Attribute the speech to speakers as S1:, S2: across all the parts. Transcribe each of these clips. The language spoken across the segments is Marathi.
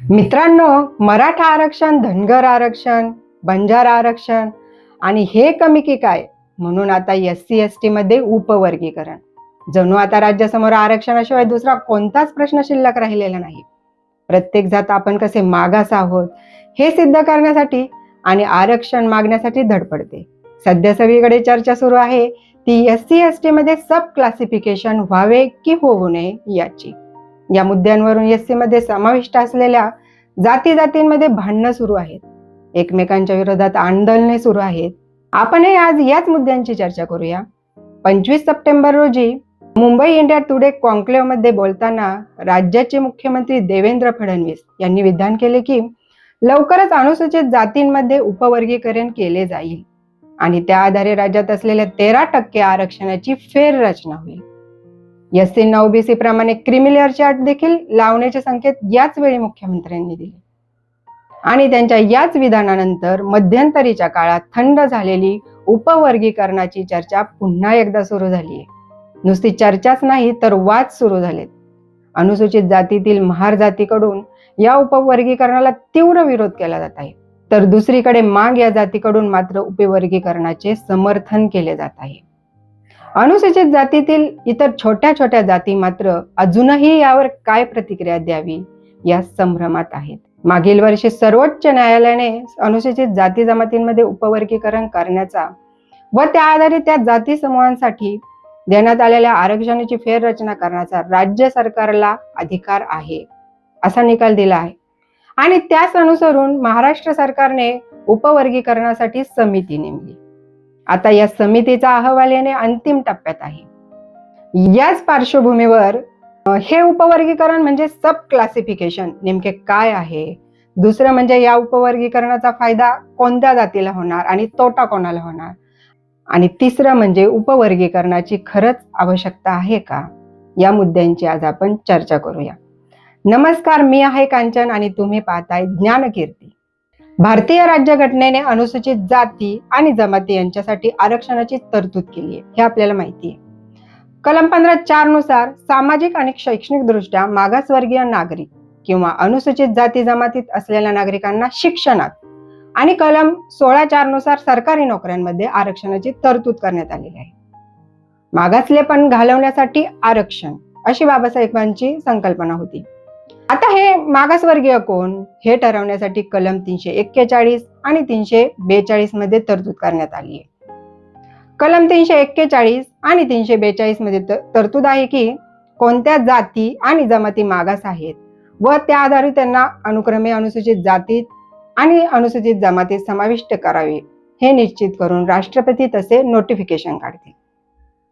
S1: मित्रांनो मराठा आरक्षण धनगर आरक्षण बंजारा आरक्षण आणि हे कमी की काय? म्हणून आता एस सी एस टी मध्ये उपवर्गीकरण. जणू आता राज्यासमोर आरक्षणाशिवाय दुसरा कोणताच प्रश्न शिल्लक राहिलेला नाही. प्रत्येक जात आपण कसे मागास आहोत हे सिद्ध करण्यासाठी आणि आरक्षण मागण्यासाठी धडपडते सध्या सगळीकडे चर्चा सुरू आहे ती एस सी एस टी मध्ये सब क्लासिफिकेशन व्हावे की होऊ नये याची. या मुद्द्यांवरून एसमध्ये समाविष्ट असलेल्या जाती जातींमध्ये भांडणं सुरू आहेत. एकमेकांच्या विरोधात आंदोलने सुरू आहेत. आपणही आज याच मुद्द्यांची चर्चा करूया. पंचवीस सप्टेंबर रोजी मुंबई इंडिया टुडे कॉन्क्लेवमध्ये बोलताना राज्याचे मुख्यमंत्री देवेंद्र फडणवीस यांनी विधान केले की लवकरच अनुसूचित जातींमध्ये उपवर्गीकरण केले जाईल. आणि त्या आधारे राज्यात असलेल्या तेरा टक्के आरक्षणाची फेररचना होईल. एस सी प्रमाणे क्रिमिलियरची अट देखील लावण्याचे संकेत याच वेळी मुख्यमंत्र्यांनी दिले. आणि त्यांच्या याच विधानानंतर मध्यंतरीच्या काळात थंड झालेली उपवर्गीकरणाची चर्चा पुन्हा एकदा सुरू झाली आहे नुसती चर्चाच नाही तर वाद सुरू झालेत. अनुसूचित जातीतील महार जातीकडून या उपवर्गीकरणाला तीव्र विरोध केला जात आहे. तर दुसरीकडे माग या जातीकडून मात्र उपवर्गीकरणाचे समर्थन केले जात आहे. अनुसूचित जातीतील इतर छोट्या छोट्या जाती मात्र अजूनही यावर काय प्रतिक्रिया द्यावी या संभ्रमात आहेत. मागील वर्षी सर्वोच्च न्यायालयाने अनुसूचित जाती जमातींमध्ये उपवर्गीकरण करण्याचा व त्या आधारे त्या जाती समूहांसाठी देण्यात आलेल्या आरक्षणाची फेररचना करण्याचा राज्य सरकारला अधिकार आहे असा निकाल दिला आहे. आणि त्याच अनुसरून महाराष्ट्र सरकारने उपवर्गीकरणासाठी समिती नेमली. आता या समितीचा अहवाल येणे अंतिम टप्प्यात आहे. याच पार्श्वभूमीवर हे उपवर्गीकरण म्हणजे सब क्लासिफिकेशन नेमके काय आहे? दुसरं म्हणजे या उपवर्गीकरणाचा फायदा कोणत्या जातीला होणार आणि तोटा कोणाला होणार? आणि तिसरं म्हणजे उपवर्गीकरणाची खरंच आवश्यकता आहे का? या मुद्द्यांची आज आपण चर्चा करूया. नमस्कार मी आहे कांचन आणि तुम्ही पाहताय ज्ञानकीर्ती. भारतीय राज्यघटनेने अनुसूचित जाती आणि जमाती यांच्यासाठी आरक्षणाची तरतूद केली आहे. हे आपल्याला माहिती आहे. कलम पंधरा चारनुसार सामाजिक आणि शैक्षणिक दृष्ट्या मागासवर्गीय नागरिक किंवा अनुसूचित जाती जमातीत असलेल्या नागरिकांना शिक्षणात आणि कलम सोळा चारनुसार सरकारी नोकऱ्यांमध्ये आरक्षणाची तरतूद करण्यात आलेली आहे. मागासलेपण घालवण्यासाठी आरक्षण अशी बाबासाहेबांची संकल्पना होती. आता हे मागासवर्गीय कोण? हे ठरवण्यासाठी कलम तीनशे एक्केचाळीस आणि तीनशे बेचाळीसमध्ये तरतूद करण्यात आली आहे. कलम तीनशे एक्केचाळीस आणि तीनशे बेचाळीसमध्ये तरतूद आहे की कोणत्या जाती आणि जमाती मागास आहेत व त्या आधारे त्यांना अनुक्रमे अनुसूचित जातीत आणि अनुसूचित जमातीत समाविष्ट करावे हे निश्चित करून राष्ट्रपती तसे नोटिफिकेशन काढतील.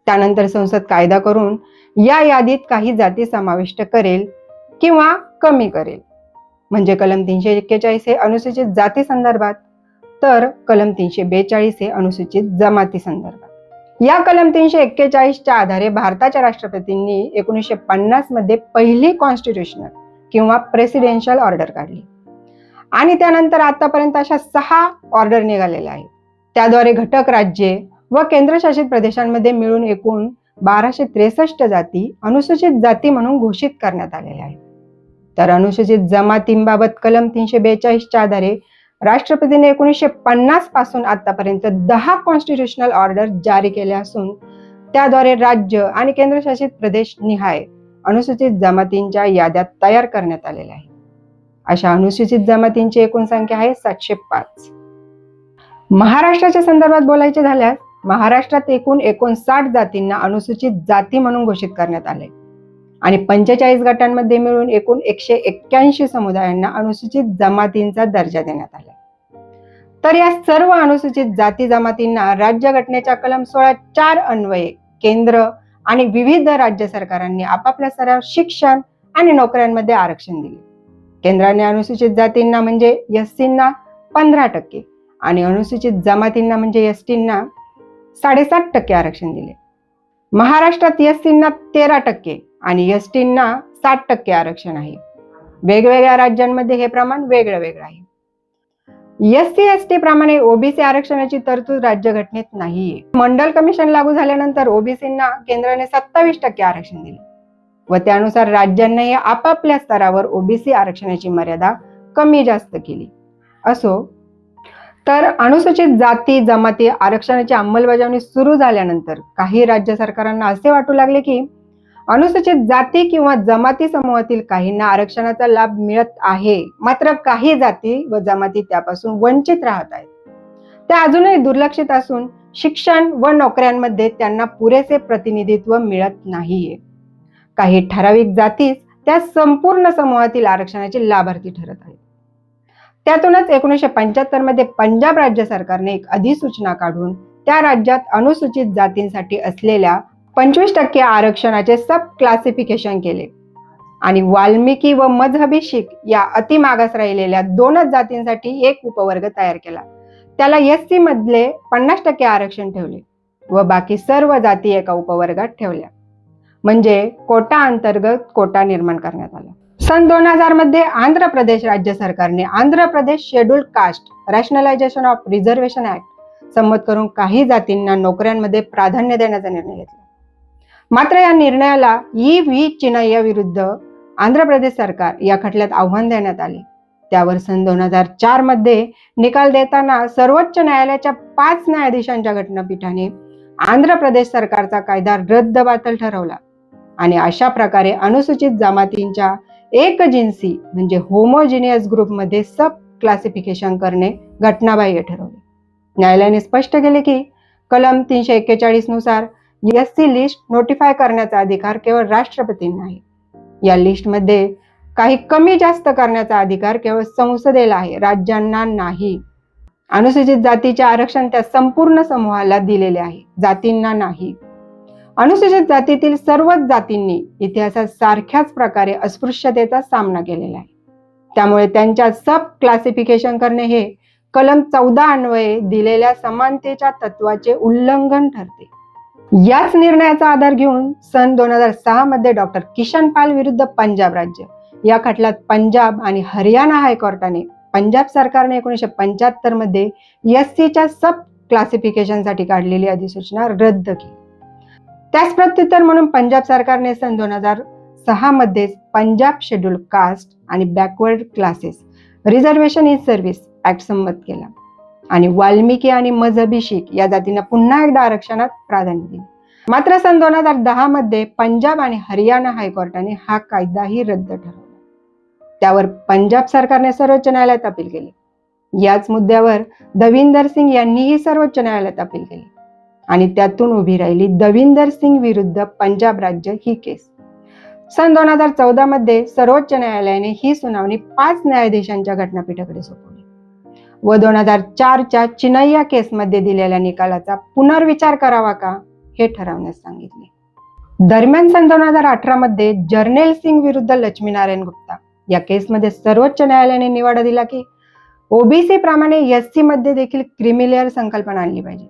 S1: त्यानंतर संसद कायदा करून या यादीत काही जाती समाविष्ट करेल किंवा कमी करेल. म्हणजे कलम तीनशे एक्केचाळीस हे अनुसूचित जाती संदर्भात तर कलम तीनशे बेचाळीस हे अनुसूचित जमाती संदर्भात. या कलम तीनशे एक्केचाळीसच्या आधारे भारताच्या राष्ट्रपतींनी एकोणीसशे पन्नासमध्ये पहिली कॉन्स्टिट्युशनल किंवा प्रेसिडेन्शियल ऑर्डर काढली. आणि त्यानंतर आतापर्यंत अशा सहा ऑर्डर निघालेल्या आहेत. त्याद्वारे घटक राज्ये व केंद्रशासित प्रदेशांमध्ये मिळून एकूण बाराशे त्रेसष्ट जाती अनुसूचित जाती म्हणून घोषित करण्यात आलेल्या आहेत. तर अनुसूचित जमातींबाबत कलम तीनशे बेचाळीसच्या आधारे राष्ट्रपतीने एकोणीसशे पन्नासपासून आतापर्यंत दहा कॉन्स्टिट्युशनल ऑर्डर जारी केल्या असून त्याद्वारे राज्य आणि केंद्रशासित प्रदेश निहाय अनुसूचित जमातींच्या याद्या तयार करण्यात आलेल्या आहेत अशा अनुसूचित जमातींची एकूण संख्या आहे सातशे पाच. महाराष्ट्राच्या संदर्भात बोलायचे झाल्यास महाराष्ट्रात एकूण एकोणसाठ जातींना अनुसूचित जाती म्हणून घोषित करण्यात आले. आणि पंचेचाळीस गटांमध्ये मिळून एकूण एकशे एक्क्याऐंशी समुदायांना अनुसूचित जमातींचा दर्जा देण्यात आला तर या सर्व अनुसूचित जाती जमातींना राज्य घटनेच्या कलम सोळा चार अन्वये केंद्र आणि विविध राज्य सरकारांनी आपापल्या सराव शिक्षण आणि नोकऱ्यांमध्ये आरक्षण दिले. केंद्राने अनुसूचित जातींना म्हणजे एससींना पंधरा टक्के आणि अनुसूचित जमातींना म्हणजे एसटींना साडेसात टक्के आरक्षण दिले. महाराष्ट्रात एससींना तेरा टक्के आणि एस टींना साठ टक्के आरक्षण आहे. वेगवेगळ्या राज्यांमध्ये हे प्रमाण वेगळं वेगळं आहे. एस सी एस टी प्रमाणे ओबीसी आरक्षणाची तरतूद राज्यघटनेत नाहीये. मंडल कमिशन लागू झाल्यानंतर ओबीसींना केंद्राने सत्तावीस टक्के आरक्षण दिले. व त्यानुसार राज्यांनाही आपापल्या स्तरावर ओबीसी आरक्षणाची मर्यादा कमी जास्त केली. असो तर अनुसूचित जाती जमाती आरक्षणाची अंमलबजावणी सुरू झाल्यानंतर काही राज्य सरकारांना असे वाटू लागले की अनुसूचित जाती किंवा जमाती समूहातील काहींना आरक्षणाचा लाभ मिळत आहे. मात्र काही जाती व जमाती त्यापासून वंचित राहत आहेत. त्या अजूनही दुर्लक्षित असून शिक्षण व नोकऱ्यांमध्ये त्यांना पुरेसे प्रतिनिधित्व मिळत नाहीये. काही ठराविक जातीच त्या संपूर्ण समूहातील आरक्षणाचे लाभार्थी ठरत आहेत. त्यातूनच एकोणीसशे पंच्याहत्तरमध्ये पंजाब राज्य सरकारने एक अधिसूचना काढून त्या राज्यात अनुसूचित जातींसाठी असलेल्या पंचवीस टक्के आरक्षणाचे सब क्लासिफिकेशन केले. आणि वाल्मिकी व मजहबी शीख या अतिमागास राहिलेल्या दोनच जातींसाठी एक उपवर्ग तयार केला. त्याला एस सी मधले पन्नास टक्के आरक्षण ठेवले व बाकी सर्व जाती एका उपवर्गात ठेवल्या. म्हणजे कोटा अंतर्गत कोटा निर्माण करण्यात आला. सन दोन हजारमध्ये आंध्र प्रदेश राज्य सरकारने Andhra Pradesh schedule caste rationalization of reservation act संमत करून काही जातींना नोकऱ्यांमध्ये प्राधान्य देण्याचा निर्णय घेतला. मात्र या निर्णयाला ई व्ही चिनय्या विरुद्ध आंध्र प्रदेश सरकार या खटल्यात आव्हान देण्यात आले. त्यावर सन दोन हजार चारमध्ये निकाल देताना सर्वोच्च न्यायालयाच्या पाच न्यायाधीशांच्या घटनापीठाने आंध्र प्रदेश सरकारचा कायदा रद्द बातल ठरवला. आणि अशा प्रकारे अनुसूचित जमातींच्या एकजिन्सी म्हणजे होमोजिनियस ग्रुपमध्ये सब क्लासिफिकेशन करणे घटनाबाह्य ठरवले. न्यायालयाने स्पष्ट केले की कलम तीनशे एक्केचाळीसनुसार एस सी लिस्ट नोटिफाय करण्याचा अधिकार केवळ राष्ट्रपतींना आहे. या लिस्टमध्ये काही कमी जास्त करण्याचा अधिकार केवळ संसदेला आहे राज्यांना नाही. अनुसूचित जातीचे आरक्षण त्या संपूर्ण समूहाला दिलेले आहे जातींना नाही. अनुसूचित जातीतील सर्वच जातींनी इतिहासात सारख्याच प्रकारे अस्पृश्यतेचा सामना केलेला आहे. त्यामुळे त्यांच्या सब क्लासिफिकेशन करणे हे कलम चौदा अन्वये दिलेल्या समानतेच्या तत्वाचे उल्लंघन ठरते. याच निर्णयाचा आधार घेऊन सन दोन हजार सहा मध्ये डॉक्टर किशन पाल विरुद्ध पंजाब राज्य. या खटल्यात पंजाब आणि हरियाणा हायकोर्टाने पंजाब सरकारने एकोणीसशे पंच्याहत्तरमध्ये एस सीच्या सब क्लासिफिकेशनसाठी काढलेली अधिसूचना रद्द केली. त्याच प्रत्युत्तर म्हणून पंजाब सरकारने सन दोन हजार सहा मध्ये पंजाब शेड्यूल कास्ट आणि backward classes reservation in service act संमत केला. आणि वाल्मिकी आणि मजहबी शीख या जातींना पुन्हा एकदा आरक्षणात प्राधान्य दिले. मात्र सन दोन हजार दहा मध्ये पंजाब आणि हरियाणा हायकोर्टाने हा कायदाही रद्द ठरवला. त्यावर पंजाब सरकारने सर्वोच्च न्यायालयात अपील केली. याच मुद्द्यावर दविंदर सिंग यांनीही सर्वोच्च न्यायालयात अपील केली. आणि त्यातून उभी राहिली दविंदर सिंग विरुद्ध पंजाब राज्य ही केस. सन दोन हजार चौदा मध्ये सर्वोच्च न्यायालयाने ही सुनावणी पाच न्यायाधीशांच्या घटनापीठाकडे सोपवली. व दोन हजार चारच्या चिनय्या केसमध्ये दिलेल्या निकालाचा पुनर्विचार करावा का हे ठरवण्यास सांगितले. दरम्यान सन दोन हजार अठरा मध्ये जर्नेल सिंग विरुद्ध लक्ष्मीनारायण गुप्ता या केसमध्ये सर्वोच्च न्यायालयाने निवाडा दिला की ओबीसी प्रमाणे एस सी मध्ये देखील क्रिमिलेअर संकल्पना आणली पाहिजे.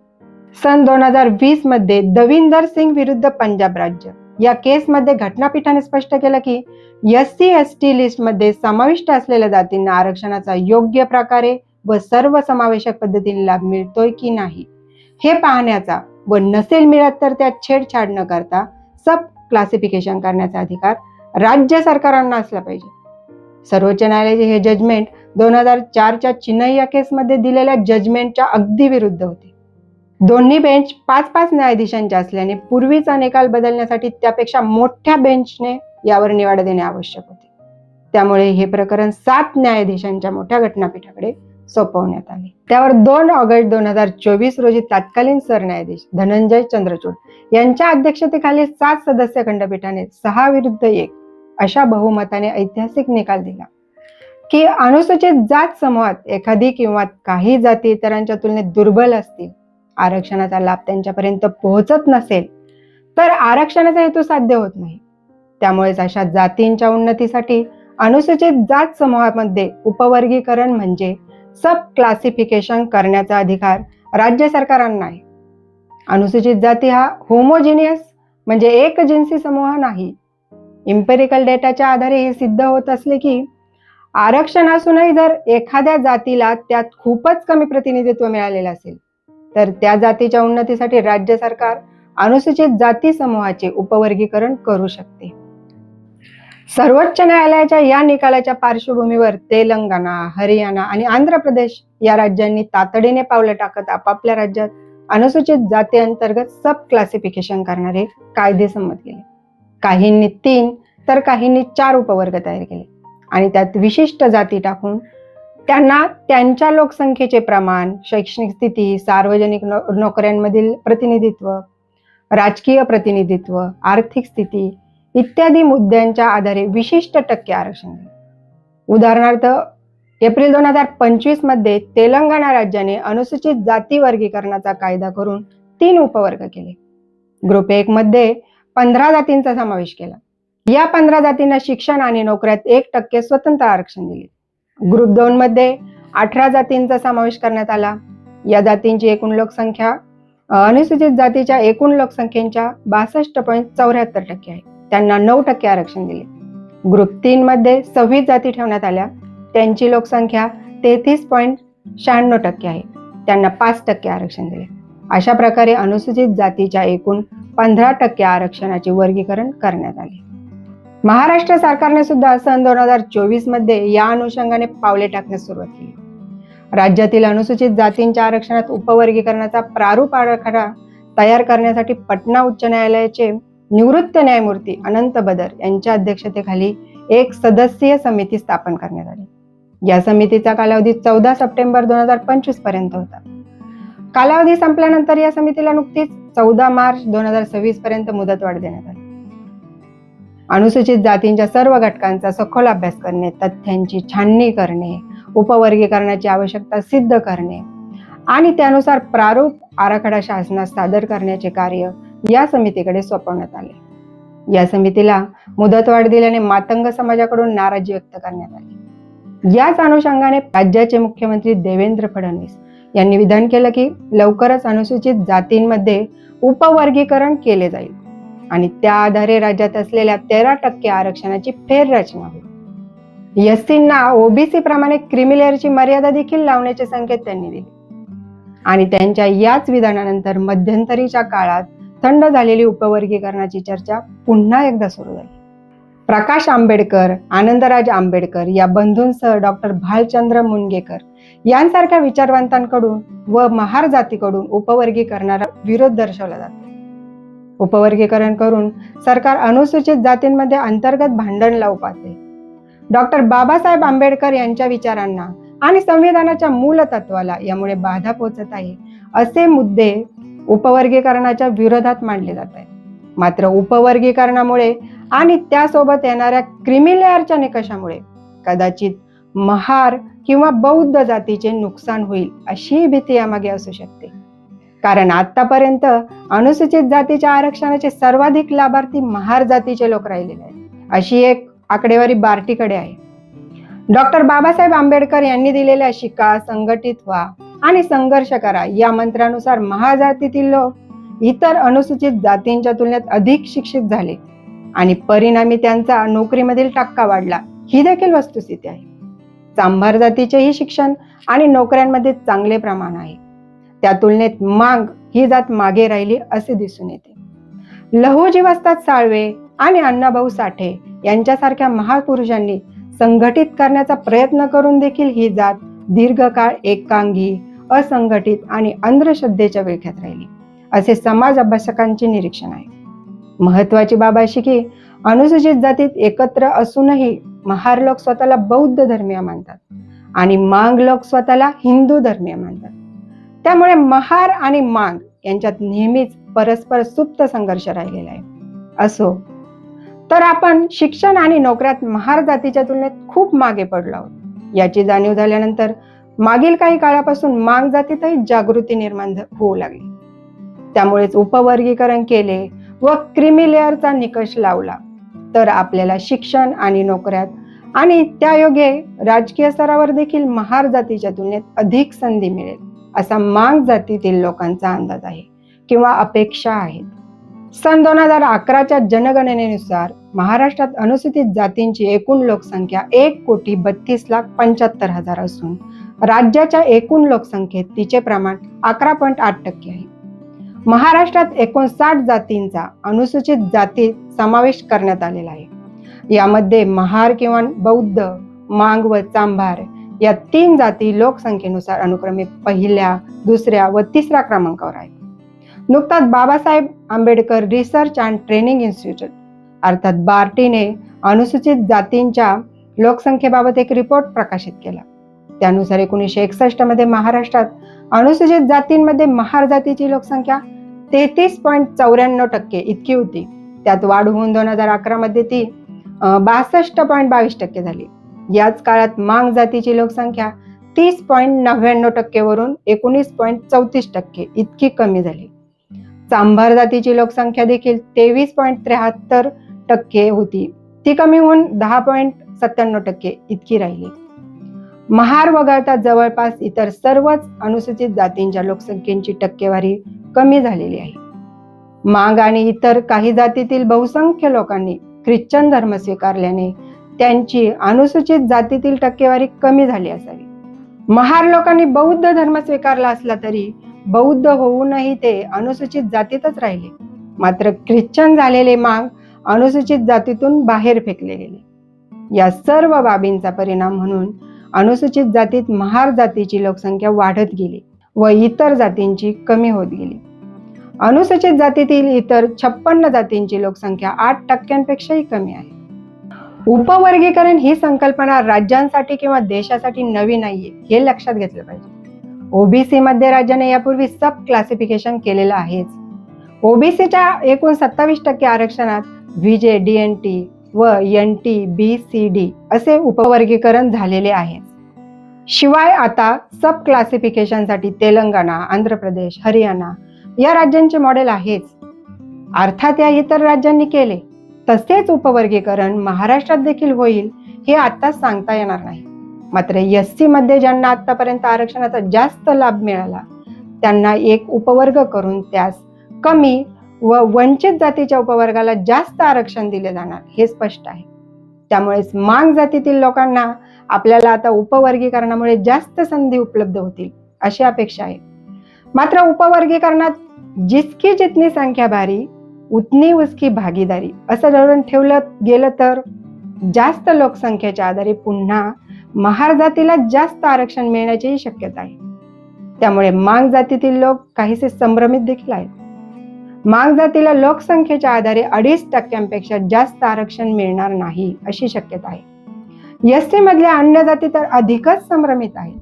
S1: सन दोन हजार वीसमध्ये दविंदर सिंग विरुद्ध पंजाब राज्य या केसमध्ये घटनापीठाने स्पष्ट केलं की एस सी एस टी लिस्टमध्ये समाविष्ट असलेल्या जातींना आरक्षणाचा योग्य प्रकारे व सर्व समावेशक पद्धतीने लाभ मिळतोय की नाही? हे पाहण्याचा व नसेल मिळत तर त्यात छेडछाड न करता सब क्लासिफिकेशन करण्याचा अधिकार राज्य सरकारांना असला पाहिजे. सर्वोच्च न्यायालयाचे हे जजमेंट दोन हजार चारच्या चिनई केसमध्ये दिलेल्या जजमेंटच्या अगदी विरुद्ध होते. दोन्ही बेंच पाच पाच न्यायाधीशांच्या असल्याने पूर्वीचा निकाल बदलण्यासाठी त्यापेक्षा मोठ्या बेंचने यावर निवाडा देणे आवश्यक होते. त्यामुळे हे प्रकरण सात न्यायाधीशांच्या मोठ्या घटनापीठाकडे सोपवण्यात आले. त्यावर दोन ऑगस्ट दोन हजार चोवीस रोजी तत्कालीन सरन्यायाधीश धनंजय चंद्रचूड यांच्या अध्यक्षतेखाली सात सदस्य खंडपीठाने सहा विरुद्ध एक अशा बहुमताने ऐतिहासिक निकाल दिला. की अनुसूचित जात समूहात एखादी किंवा काही जाती इतरांच्या तुलनेत दुर्बल असतील आरक्षणाचा लाभ त्यांच्यापर्यंत पोहोचत नसेल तर आरक्षणाचा हेतू साध्य होत नाही. त्यामुळेच अशा जातींच्या उन्नतीसाठी अनुसूचित जात समूहामध्ये उपवर्गीकरण म्हणजे सब क्लासिफिकेशन करण्याचा अधिकार राज्य सरकारांना आहे. अनुसूचित जाती हा होमोजिनियस म्हणजे एक जिन्सी समूह नाही. इम्पेरिकल डेटाच्या आधारे हे सिद्ध होत असले की आरक्षण असूनही जर एखाद्या जातीला त्यात खूपच कमी प्रतिनिधित्व मिळालेलं असेल तर त्या जातीच्या उन्नतीसाठी राज्य सरकार अनुसूचित जाती समूहाचे उपवर्गीकरण करू शकते. सर्वोच्च न्यायालयाच्या या निकालाच्या पार्श्वभूमीवर तेलंगणा हरियाणा आणि आंध्र प्रदेश या राज्यांनी तातडीने पावलं टाकत आपापल्या राज्यात अनुसूचित जाती अंतर्गत सब क्लासिफिकेशन करणारे कायदे संमत केले. काहींनी तीन तर काहींनी चार उपवर्ग तयार केले. आणि त्यात विशिष्ट जाती टाकून त्यांना त्यांच्या लोकसंख्येचे प्रमाण शैक्षणिक स्थिती सार्वजनिक नो नोकऱ्यांमधील प्रतिनिधित्व राजकीय प्रतिनिधित्व आर्थिक स्थिती इत्यादी मुद्द्यांच्या आधारे विशिष्ट टक्के आरक्षण दिले. उदाहरणार्थ एप्रिल दोन हजार पंचवीसमध्ये तेलंगणा राज्याने अनुसूचित जाती वर्गीकरणाचा कायदा करून तीन उपवर्ग केले. ग्रुप एक मध्ये पंधरा जातींचा समावेश केला. या पंधरा जातींना शिक्षण आणि नोकऱ्यात एक टक्के स्वतंत्र आरक्षण दिले. ग्रुप दोन मध्ये अठरा जातींचा समावेश करण्यात आला. या जातींची एकूण लोकसंख्या अनुसूचित जातीच्या एकूण लोकसंख्येच्या बासष्ट पॉईंट चौऱ्याहत्तर टक्के आहे. त्यांना नऊ टक्के आरक्षण दिले. ग्रुप तीनमध्ये सव्वीस जाती ठेवण्यात आल्या. त्यांची लोकसंख्या तेहतीस पॉईंट शहाण्णव टक्के आहे. त्यांना पाच टक्के आरक्षण दिले. अशा प्रकारे अनुसूचित जातीच्या एकूण पंधरा टक्के आरक्षणाचे वर्गीकरण करण्यात आले. महाराष्ट्र सरकारने सुद्धा सन दोन हजार चोवीसमध्ये या अनुषंगाने पावले टाकण्यास सुरुवात केली. राज्यातील अनुसूचित जातींच्या आरक्षणात उपवर्गीकरणाचा प्रारूप आराखडा तयार करण्यासाठी पटना उच्च न्यायालयाचे निवृत्त न्यायमूर्ती अनंत बदर यांच्या अध्यक्षतेखाली एक सदस्यीय समिती स्थापन करण्यात आली. या समितीचा कालावधी चौदा सप्टेंबर दोन हजार पंचवीसपर्यंत होता. कालावधी संपल्यानंतर या समितीला नुकतीच चौदा मार्च दोन हजार सव्वीस पर्यंत मुदतवाढ देण्यात आली. अनुसूचित जातींच्या सर्व घटकांचा सखोल अभ्यास करणे तथ्यांची छाननी करणे उपवर्गीकरणाची आवश्यकता सिद्ध करणे आणि त्यानुसार प्रारूप आराखडा शासनास सादर करण्याचे कार्य या समितीकडे सोपवण्यात आले. या समितीला मुदतवाढ दिल्याने मातंग समाजाकडून नाराजी व्यक्त करण्यात आली. याच अनुषंगाने राज्याचे मुख्यमंत्री देवेंद्र फडणवीस यांनी विधान केलं की लवकरच अनुसूचित जातींमध्ये उपवर्गीकरण केले जाईल आणि त्या आधारे राज्यात असलेल्या तेरा टक्के आरक्षणाची फेररचना होईल. यस्सींना ओबीसी प्रमाणे क्रिमिलेअरची मर्यादा देखील लावण्याचे संकेत त्यांनी दिले. आणि त्यांच्या याच विधानानंतर मध्यंतरीच्या काळात थंड झालेली उपवर्गीकरणाची चर्चा पुन्हा एकदा सुरू झाली. प्रकाश आंबेडकर आनंदराज आंबेडकर या बंधूंसह डॉक्टर भालचंद्र मुनगेकर यांसारख्या विचारवंतांकडून व महार जातीकडून उपवर्गीकरणाला विरोध दर्शवला जातो. उपवर्गीकरण करून सरकार अनुसूचित जातींमध्ये अंतर्गत भांडण लावू पाहते. डॉक्टर बाबासाहेब आंबेडकर यांच्या विचारांना आणि संविधानाच्या मूलतत्वाला यामुळे बाधा पोचत आहे असे मुद्दे उपवर्गीकरणाच्या विरोधात मांडले जात आहे मात्र उपवर्गीकरणामुळे आणि त्यासोबत येणाऱ्या क्रिमिलेअरच्या निकषामुळे कदाचित महार किंवा बौद्ध जातीचे नुकसान होईल अशी भीती यामागे असू शकते. कारण आतापर्यंत अनुसूचित जातीच्या आरक्षणाचे सर्वाधिक लाभार्थी महार जातीचे लोक राहिलेले आहेत. अशी एक आकडेवारी बार्टीकडे आहे. डॉक्टर बाबासाहेब आंबेडकर यांनी दिलेल्या शिका संघटित व्हा आणि संघर्ष करा. या मंत्रानुसार महाजातीतील लोक इतर अनुसूचित जातींच्या तुलनेत अधिक शिक्षित झाले आणि परिणामी त्यांचा नोकरीमधील टक्का वाढला. ही देखील वस्तुस्थिती आहे. चांभार जातीचेही शिक्षण आणि नोकऱ्यांमध्ये चांगले प्रमाण आहे. त्या तुलनेत मांग ही जात मागे राहिली असे दिसून येते. लहुजीवस्तात साळवे आणि अण्णाभाऊ साठे यांच्यासारख्या महापुरुषांनी संघटित करण्याचा प्रयत्न करून देखील ही जात दीर्घकाळ एकांगी असंघटित आणि अंधश्रद्धेच्या विळख्यात राहिली. असे समाज अभ्यासकांचे निरीक्षण आहे. महत्वाची बाब अशी की अनुसूचित जातीत एकत्र असूनही महार लोक स्वतःला बौद्ध धर्मीय मानतात आणि मांग लोक स्वतःला हिंदू धर्मीय मानतात. त्यामुळे महार आणि मांग यांच्यात नेहमीच परस्पर सुप्त संघर्ष राहिलेला आहे. असो तर आपण शिक्षण आणि नोकऱ्यात महार जातीच्या तुलनेत खूप मागे पडलो आहोत. याची जाणीव झाल्यानंतर मागील काही काळापासून मांग जातीतही जागृती निर्माण होऊ लागली. त्यामुळेच उपवर्गीकरण केले व क्रिमिलेअरचा निकष लावला. तर आपल्याला शिक्षण आणि नोकऱ्यात आणि त्यायोगे राजकीय स्तरावर देखील महार जातीच्या तुलनेत अधिक संधी मिळेल असा मांग जातीतील लोकांचा अंदाज आहे किंवा अपेक्षा आहेत. सन दोन हजार अकराच्या जनगणनेनुसार महाराष्ट्रात अनुसूचित जातींची एकूण लोकसंख्या एक कोटी बत्तीस लाख पंच्याहत्तर हजार असून राज्याच्या एकूण लोकसंख्येत तिचे प्रमाण अकरा पॉईंट आठ टक्के आहे. महाराष्ट्रात एकोणसाठ जातींचा अनुसूचित जातीत समावेश करण्यात आलेला आहे. यामध्ये महार किंवा बौद्ध मांग व चांभार या तीन जाती लोकसंख्येनुसार अनुक्रमे पहिल्या दुसऱ्या व तिसऱ्या क्रमांकावर आहेत. नुकताच Babasaheb Ambedkar research and training institute अर्थात बार्टीने अनुसूचित जातींच्या लोकसंख्येबाबत एक रिपोर्ट प्रकाशित केला. त्यानुसार एकोणीसशे एकसष्टमध्ये महाराष्ट्रात अनुसूचित जातींमध्ये महार जातीची लोकसंख्या तेहतीस पॉईंट चौऱ्याण्णव टक्के इतकी होती. त्यात वाढ होऊन दोन हजार अकरा मध्ये ती बासष्ट पॉईंट बावीस टक्के झाली. याच काळात मांग जातीची लोकसंख्या तीस पॉईंट नव्याण्णव टक्केवरून एकोणीस पॉईंट चौतीस टक्के इतकी कमी झाली. चांभार जातीची लोकसंख्या देखील तेवीस पॉईंट त्र्याहत्तर टक्के होती. ती कमी होऊन दहा पॉईंट सत्त्याण्णव टक्के इतकी राहिली. महार वगळता जवळपास इतर सर्वच अनुसूचित जातींच्या लोकसंख्येची टक्केवारी कमी झालेली आहे. मांग आणि इतर काही जातीतील बहुसंख्य लोकांनी ख्रिश्चन धर्म स्वीकारल्याने त्यांची अनुसूचित जातीतील टक्केवारी कमी झाली असावी. महार लोकांनी बौद्ध धर्म स्वीकारला असला तरी बौद्ध होऊनही ते अनुसूचित जातीतच राहिले. मात्र ख्रिश्चन झालेले मांग अनुसूचित जातीतून बाहेर फेकले गेले. या सर्व बाबींचा परिणाम म्हणून अनुसूचित जातीत महार जातीची लोकसंख्या वाढत गेली व इतर जातींची कमी होत गेली. अनुसूचित जातीतील इतर छप्पन्न जातींची लोकसंख्या आठ टक्क्यांपेक्षाही कमी आहे. उपवर्गीकरण ही संकल्पना राज्यांसाठी किंवा देशासाठी नवी नाहीये हे लक्षात घेतलं पाहिजे. ओबीसी मध्ये राज्याने यापूर्वी सब क्लासिफिकेशन केलेलं आहेच. ओबीसीच्या एकूण सत्तावीस टक्के आरक्षणात व्हीजे डीएनटी व N T B C D असे उपवर्गीकरण झालेले आहे. शिवाय आता सब क्लासिफिकेशनसाठी तेलंगणा आंध्र प्रदेश हरियाणा या राज्यांचे मॉडेल आहेच. अर्थात या इतर राज्यांनी केले. तसेच उपवर्गीकरण महाराष्ट्रात देखील होईल हे आत्ताच सांगता येणार नाही. मात्र एस सी मध्ये ज्यांना आतापर्यंत आरक्षणाचा जास्त लाभ मिळाला त्यांना एक उपवर्ग करून त्यास कमी व वंचित जातीच्या उपवर्गाला जास्त आरक्षण दिले जाणार हे स्पष्ट आहे. त्यामुळेच मांग जातीतील लोकांना आपल्याला आता उपवर्गीकरणामुळे जास्त संधी उपलब्ध होतील अशी अपेक्षा आहे. मात्र उपवर्गीकरणात जितकी जितनी संख्या भारी उतनी उसकी भागीदारी असं धोरण ठेवलं गेलं तर जास्त लोकसंख्येच्या आधारे पुन्हा महार जातीला जास्त आरक्षण मिळण्याचीही शक्यता आहे. त्यामुळे मांग जातीतील लोक काहीसे संभ्रमित देखील आहेत. मांग जातीला लोकसंख्येच्या आधारे अडीच टक्क्यांपेक्षा जास्त आरक्षण मिळणार नाही अशी शक्यता आहे. एस टी मधल्या अन्य जाती तर अधिकच संभ्रमित आहेत.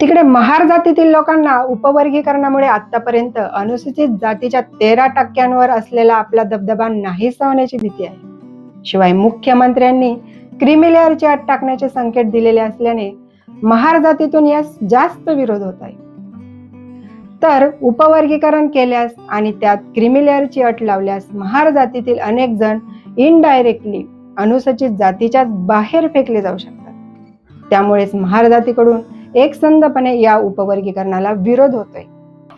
S1: तिकडे महार जातीतील लोकांना उपवर्गीकरणामुळे आतापर्यंत अनुसूचित जातीच्या तेरा टक्क्यांवर असलेला आपला दबदबा नाही होण्याची भीती आहे. शिवाय मुख्यमंत्र्यांनी क्रिमिलेअरची अट टाकण्याचे संकेत दिलेले असल्याने महार जातीतून यास जास्त विरोध होत आहे. तर उपवर्गीकरण केल्यास आणि त्यात क्रिमिलेअरची अट लावल्यास महार जातीतील अनेक जण इनडायरेक्टली अनुसूचित जातीच्या बाहेर फेकले जाऊ शकतात. त्यामुळेच महार जातीकडून एकसंधपणे या उपवर्गीकरणाला विरोध होतोय.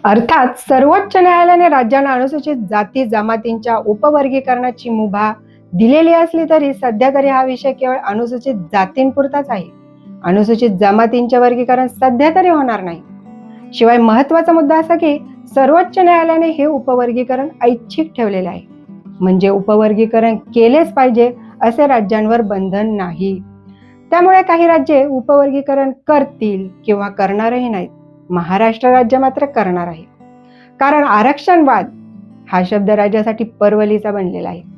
S1: अर्थात सर्वोच्च न्यायालयाने राज्यांना अनुसूचित जाती जमातींच्या उपवर्गीकरणाची मुभा दिलेली असली तरी सध्या तरी हा विषय केवळ अनुसूचित जातींपुरताच आहे. अनुसूचित जमातींचे वर्गीकरण सध्या तरी होणार नाही. शिवाय महत्त्वाचा मुद्दा असा की सर्वोच्च न्यायालयाने हे उपवर्गीकरण ऐच्छिक ठेवलेले आहे. म्हणजे उपवर्गीकरण केलेच पाहिजे असे राज्यांवर बंधन नाही. त्यामुळे काही राज्ये उपवर्गीकरण करतील किंवा करणारही नाहीत. महाराष्ट्र राज्य मात्र करणार आहे. कारण आरक्षणवाद हा शब्द राज्यासाठी परवलीचा बनलेला आहे.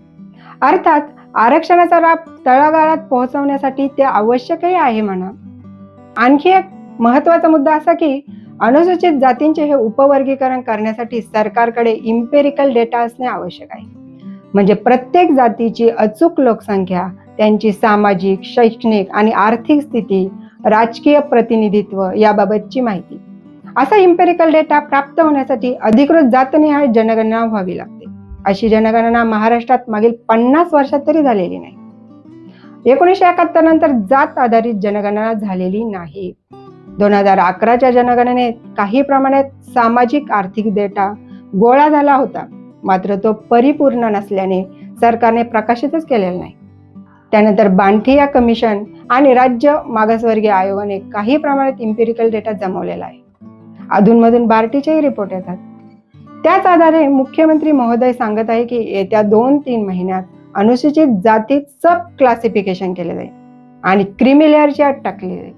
S1: अर्थात आरक्षणाचा लाभ तळागाळात पोहोचवण्यासाठी ते आवश्यकही आहे म्हणा. आणखी एक महत्त्वाचा मुद्दा असा की अनुसूचित जातींचे हे उपवर्गीकरण करण्यासाठी सरकारकडे इम्पेरिकल डेटा असणे आवश्यक आहे. म्हणजे प्रत्येक जातीची अचूक लोकसंख्या त्यांची सामाजिक शैक्षणिक आणि आर्थिक स्थिती राजकीय प्रतिनिधित्व याबाबतची माहिती. असा इम्पेरिकल डेटा प्राप्त होण्यासाठी अधिकृत जातनिहाय जनगणना व्हावी लागते. अशी जनगणना महाराष्ट्रात मागील पन्नास वर्षात तरी झालेली नाही. एकोणीसशे एकाहत्तर नंतर जात आधारित जनगणना झालेली नाही. दोन हजार अकराच्या जनगणनेत काही प्रमाणात सामाजिक आर्थिक डेटा गोळा झाला होता. मात्र तो परिपूर्ण नसल्याने सरकारने प्रकाशितच केलेला नाही. त्यानंतर बांठिया कमिशन आणि राज्य मागासवर्गीय आयोगाने काही प्रमाणात इम्पेरिकल डेटा जमवलेला आहे. अधूनमधून बार्टीचेही रिपोर्ट येतात. त्याच आधारे मुख्यमंत्री महोदय सांगत आहे की येत्या दोन तीन महिन्यात अनुसूचित जातीत सब क्लासिफिकेशन केले जाईल आणि क्रिमी लेअरची अट टाकली जाईल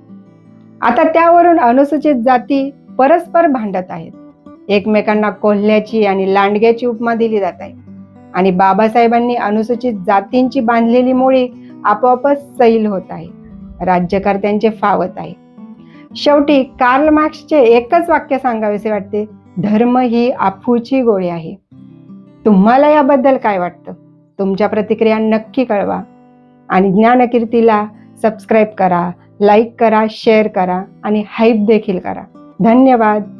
S1: आता त्यावरून अनुसूचित जाती परस्पर भांडत आहेत. एकमेकांना कोल्ह्याची आणि लांडग्याची उपमा दिली जात आहे. आणि बाबासाहेबांनी अनुसूचित जातींची बांधलेली मोळी आपोआपच सैल होत आहे. राज्यकर्त्यांचे फावत आहे. शेवटी कार्ल मार्क्सचे एकच वाक्य सांगावेसे वाटते. धर्म ही आफूची गोळी आहे. तुम्हाला याबद्दल काय वाटतं? तुमच्या प्रतिक्रिया नक्की कळवा. आणि ज्ञानकीर्तीला सबस्क्राईब करा लाईक करा शेअर करा आणि हाईप देखील करा. धन्यवाद.